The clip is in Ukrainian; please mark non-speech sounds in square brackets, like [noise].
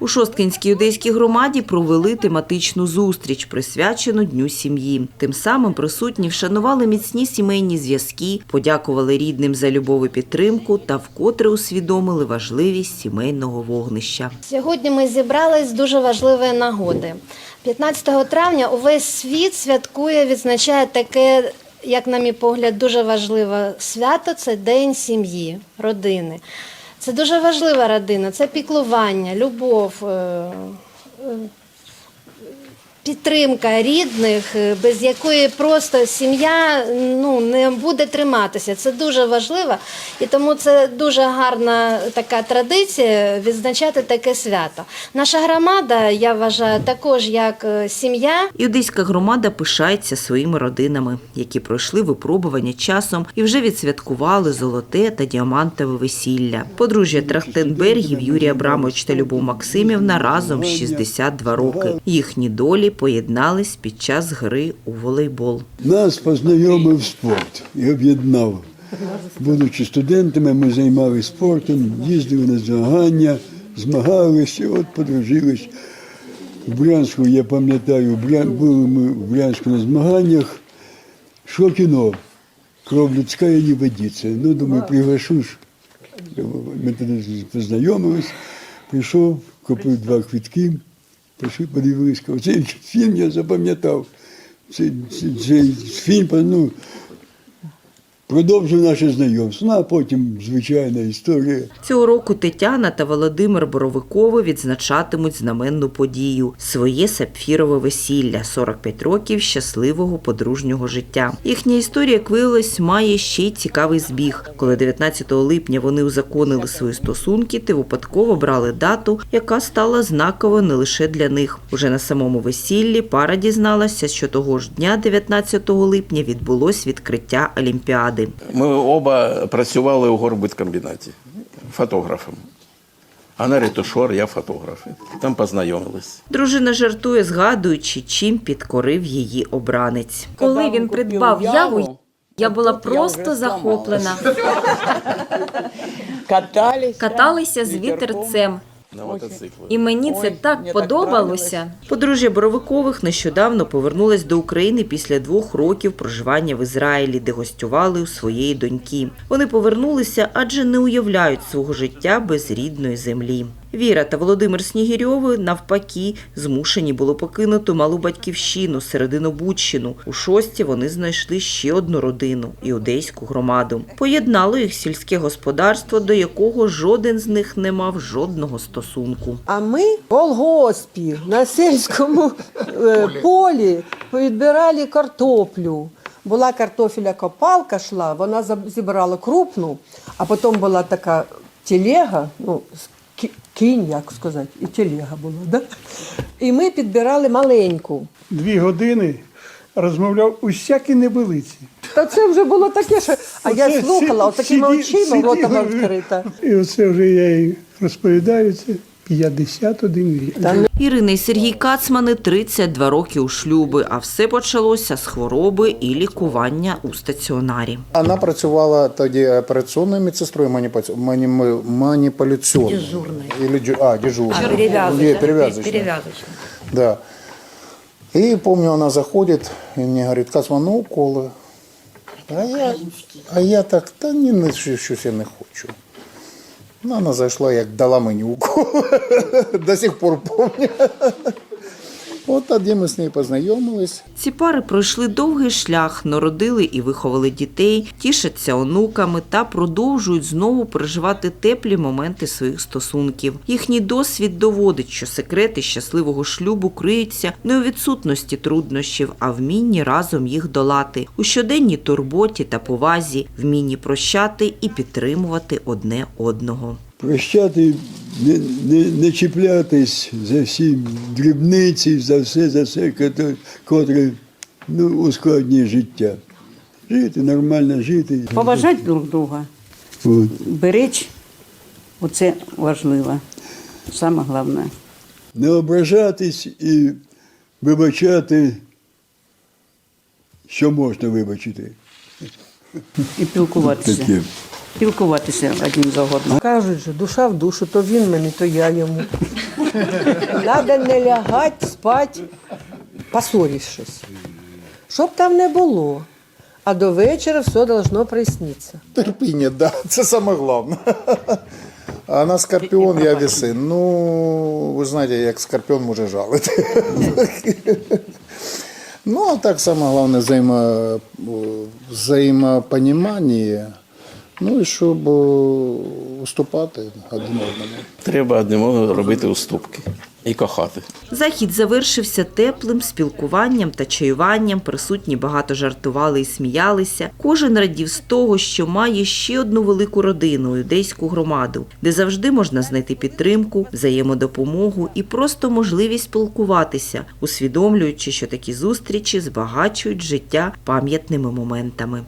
У Шосткинській одеській громаді провели тематичну зустріч, присвячену Дню сім'ї. Тим самим присутні вшанували міцні сімейні зв'язки, подякували рідним за любов і підтримку та вкотре усвідомили важливість сімейного вогнища. Сьогодні ми зібрались з дуже важливої нагоди. 15 травня увесь світ святкує, відзначає таке, як на мій погляд, дуже важливе свято це День сім'ї, родини. Це дуже важлива родина, це піклування, любов, е, е, підтримка рідних, е, без якої просто сім'я ну, не буде триматися. Це дуже важливо. І тому це дуже гарна така традиція відзначати таке свято. Наша громада, я вважаю, також як е, сім'я. І одеська громада пишається своїми родинами, які пройшли випробування часом і вже відсвяткували золоте та діамантове весілля. Подружжя Трахтенбергів Юрій Абрамович та Любов Максимівна разом 62 роки. Їхні долі поєднались під час гри у волейбол. Нас познайомив спорт і об'єднав. Будучи студентами, ми займалися спортом, їздили на змагання, змагалися, і от подружились. В Брянську, я пам'ятаю, були ми в Брянську на змаганнях. Що кіно? Кров людська не водиться. Ну, думаю, приглашу ж. Ми тоді познайомились, прийшов, купив два квитки, пішли, подивилися. Цей фільм я запам'ятав. Цей, цей, цей фільм ну, продовжив наше знайомство. Ну, а потім звичайна історія. Цього року Тетяна та Володимир Боровикови відзначатимуть знаменну подію своє сапфірове весілля 45 років щасливого подружнього життя. Їхня історія, як виявилось, має ще й цікавий збіг. Коли 19 липня вони узаконили свої стосунки, ти випадково брали дату, яка стала знаковою не лише для них. Уже на самому весіллі пара дізналася, що того ж дня, 19 липня, відбулось відкриття Олімпіади. Ми оба працювали у горбиткомбінаті фотографом. Вона ретушер, я фотограф. Там познайомились. Дружина жартує, згадуючи, чим підкорив її обранець. Коли він придбав яву, я була просто захоплена. Каталися з вітерцем, На мотоциклі. і мені це так подобалося. Подружжя Боровикових нещодавно повернулась до України після двох років проживання в Ізраїлі, де гостювали у своєї доньки. Вони повернулися, адже не уявляють свого життя без рідної землі. Віра та Володимир Снігірьови, навпаки, змушені було покинути малу батьківщину, серединобудщину. У шості вони знайшли ще одну родину і одеську громаду. Поєднало їх сільське господарство, до якого жоден з них не мав жодного стосунку. А ми в Волгоспі на сільському е, полі відбирали картоплю. Була картофеля копалка йшла, вона зібрала крупну, а потім була така телега, ну, кінь, як сказати, і телега була. Да? І ми підбирали маленьку. дві години розмовляв усякі небилиці. Та це вже було таке, що. А я слухала, отакими очима, ротом відкрита. І оце вже я їй розповідаю, це 51 рік. Ірина і Сергій Кацмани 32 роки у шлюби, а все почалося з хвороби і лікування у стаціонарі. Вона працювала тоді операційною медсестрою маніпуляці- мані- маніпуляційною. Дежурною. А, дежурною. Перевязочной. Перевязочной. Да. И помню, она заходит и мне говорит, Кацман, ну уколи. А я, а я так, та ні, щось я не хочу. Ну, вона зайшла, як дала мені укол. [laughs] До сих пор помню. От тоді ми з нею познайомились. Ці пари пройшли довгий шлях, народили і виховали дітей, тішаться онуками та продовжують знову переживати теплі моменти своїх стосунків. Їхній досвід доводить, що секрети щасливого шлюбу криються не у відсутності труднощів, а вмінні разом їх долати у щоденній турботі та повазі, вмінні прощати і підтримувати одне одного. Прощати, не, не, не чіплятись за всі дрібниці, за все, за все, котре, ну, ускладнює життя. Жити, нормально жити. Поважати друг друга, От. беречь, оце важливо. Саме головне. Не ображатись і вибачати, що можна вибачити. І спілкуватися. Таке. Спілкуватися один за одним. Кажуть же, душа в душу, то він мені, то я йому. Надо не лягати, спати, поссорившись. Щоб там не було. А до вечора все должно прояснитися. Терпіння, да, це саме головне. А на скорпіон я веси. Ну, ви знаєте, як скорпіон може жалити. Ну, а так саме головне взаємо, взаємопонімання. Ну і щоб уступати один одному. Треба одним одному робити уступки і кохати. Захід завершився теплим спілкуванням та чаюванням. Присутні багато жартували і сміялися. Кожен радів з того, що має ще одну велику родину, юдейську громаду, де завжди можна знайти підтримку, взаємодопомогу і просто можливість спілкуватися, усвідомлюючи, що такі зустрічі збагачують життя пам'ятними моментами.